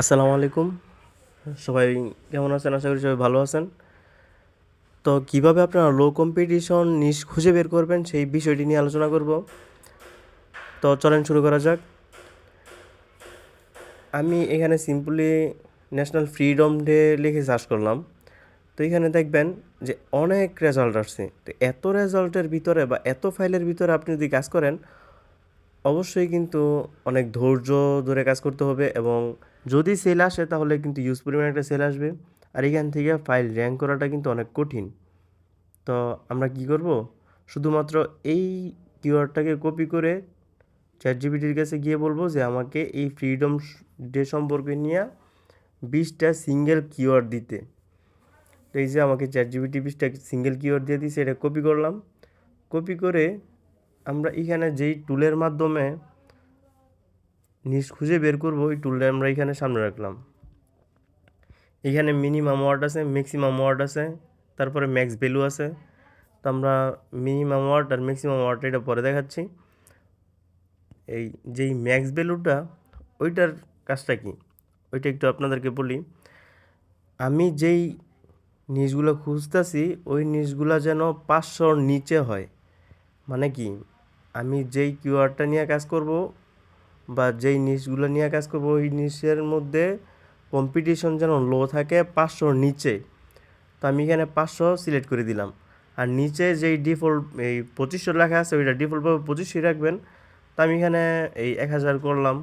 আসসালামু আলাইকুম। সবাই কেমন আছেন? আশা করি সবাই ভালো আছেন। তো কীভাবে আপনারা লো কম্পিটিশন নিশ খুঁজে বের করবেন সেই বিষয়টি নিয়ে আলোচনা করব। তো চলেন শুরু করা যাক। আমি এখানে সিম্পলি ন্যাশনাল ফ্রিডম ডে লিখে সার্চ করলাম। তো এখানে দেখবেন যে অনেক রেজাল্ট আসছে। তো এত রেজাল্টের ভিতরে বা এত ফাইলের ভিতরে আপনি যদি কাজ করেন অবশ্যই কিন্তু অনেক ধৈর্য ধরে কাজ করতে হবে এবং যদি সেল আসে তাহলে কিন্তু ইউজ পরিমাণ একটা সেল আসবে। আর এখান থেকে ফাইল র্যাঙ্ক করাটা কিন্তু অনেক কঠিন। তো আমরা কি করব? শুধুমাত্র এই কিওয়ার্ডটাকে কপি করে চ্যাট জিবিটির কাছে গিয়ে বলব যে আমাকে এই ফ্রিডম ডে সম্পর্কে নিয়ে বিশটা সিঙ্গেল কিওয়ার্ড দিতে। তো এই যে আমাকে চ্যাট জিবিটি বিশটা সিঙ্গেল কিওয়ার্ড দিয়ে দিয়েছে এটা কপি করলাম। কপি করে আমরা এখানে যেই টুলের মাধ্যমে নিজ খুঁজে বের করব, ওই টুলটা আমরা এখানে সামনে রাখলাম। এখানে মিনিমাম ওয়ার্ড আছে ম্যাক্সিমাম ওয়ার্ড আছে, তারপরে ম্যাক্স ভ্যালু আছে। তো আমরা মিনিমাম ওয়ার্ড আর ম্যাক্সিমাম ওয়ার্ড এটা পরে দেখাচ্ছি। এই যেই ম্যাক্স ভ্যালুটা ওইটার কাজটা কি? ওইটা একটু আপনাদেরকে বলি। আমি যেই নিউজগুলো খুঁজতেছি, ওই নিউজগুলো যেন পাঁচশোর নিচে হয়। মানে কি? আমি যেই কিওয়ার্ডটা নিয়ে কাজ করব বা যেই নিশগুলো নিয়ে কাজ করব, ওই নিশের মধ্যে কম্পিটিশন যেন লো থাকে পাঁচশোর নিচে। তো আমি এখানে পাঁচশো সিলেক্ট করে দিলাম। আর নিচে যেই ডিফল্ট এই পঁচিশশো লেখা আছে, ওইটা ডিফল্টভাবে পঁচিশশোই রাখবেন। তো আমি এখানে এই এক হাজার করলাম।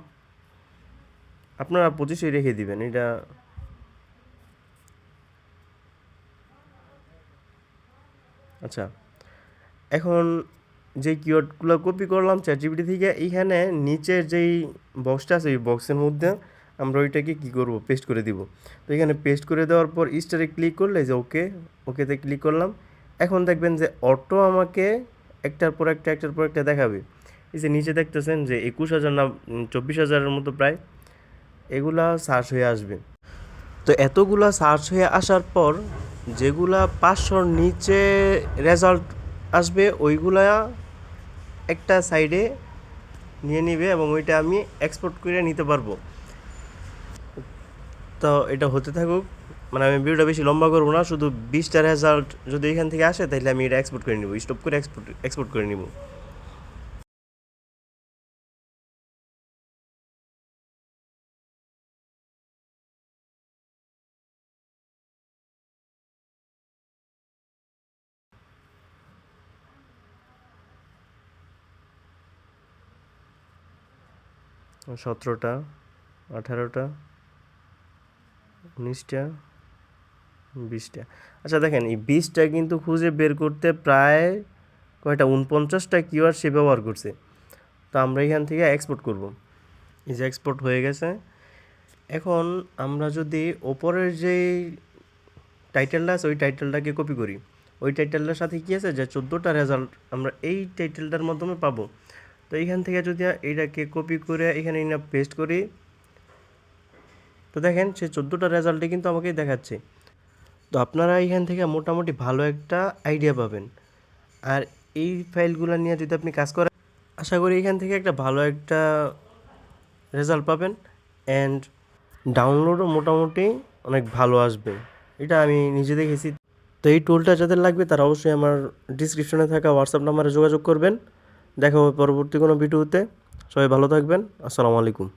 আপনারা পঁচিশশোই রেখে দিবেন, এটা আচ্ছা। এখন যে কিওয়ার্ডগুলো কপি করলাম চ্যাটজিপিটি থেকে, এইখানে নিচের যেই বক্সটা আছে, ওই বক্সের মধ্যে আমরা ওইটাকে কী করব? পেস্ট করে দিব। তো এখানে পেস্ট করে দেওয়ার পর স্টারে ক্লিক করলে যে ওকে ওকেতে ক্লিক করলাম। এখন দেখবেন যে অটো আমাকে একটার পর একটা, একটার পর একটা দেখাবে। এই যে নিচে দেখতেছেন যে একুশ হাজার না চব্বিশ হাজারের মতো প্রায় এগুলা সার্চ হয়ে আসবে। তো এতগুলা সার্চ হয়ে আসার পর যেগুলা পাঁচশোর নিচে রেজাল্ট আসবে, ওইগুলা একটা সাইডে নিয়ে নিবে এবং ওইটা আমি এক্সপোর্ট করে নিতে পারব। তো এটা হতে থাকুক মানে আমি ভিডিওটা বেশি লম্বা করব না, শুধু বিশটা রেজাল্ট যদি এখান থেকে আসে, তাহলে আমি এটা এক্সপোর্ট করে নিব স্টপ করে এক্সপোর্ট এক্সপোর্ট করে নিব। সতেরোটা, আঠারোটা, উনিশটা, বিশটা। আচ্ছা দেখেন, এই বিশটা কিন্তু খুঁজে বের করতে প্রায় কয়টা? উনপঞ্চাশটা কিওয়ার্ড সে ব্যবহার করছে। তো আমরা এখান থেকে এক্সপোর্ট করব। এই যে এক্সপোর্ট হয়ে গেছে। এখন আমরা যদি ওপরের যে টাইটেলটা আছে, ওই টাইটেলটাকে কপি করি। ওই টাইটেলটার সাথে কী আছে? যে চোদ্দোটা রেজাল্ট আমরা এই টাইটেলটার মাধ্যমে পাবো। তো এইখান থেকে যদি এইটাকে কপি করে এখানে না পেস্ট করি, তো দেখেন সে চোদ্দোটা রেজাল্টে কিন্তু আমাকে দেখাচ্ছে। তো আপনারা এখান থেকে মোটামুটি ভালো একটা আইডিয়া পাবেন। আর এই ফাইলগুলো নিয়ে যদি আপনি কাজ করেন, আশা করি এখান থেকে একটা ভালো একটা রেজাল্ট পাবেন। অ্যান্ড ডাউনলোডও মোটামুটি অনেক ভালো আসবে। এটা আমি নিজে দেখেছি। তো এই টুলটা যাদের লাগবে তারা অবশ্যই আমার ডিসক্রিপশনে থাকা হোয়াটসঅ্যাপ নাম্বারে যোগাযোগ করবেন। দেখা হবে পরবর্তী কোনো ভিডিওতে। সবাই ভালো থাকবেন। আসসালামু আলাইকুম।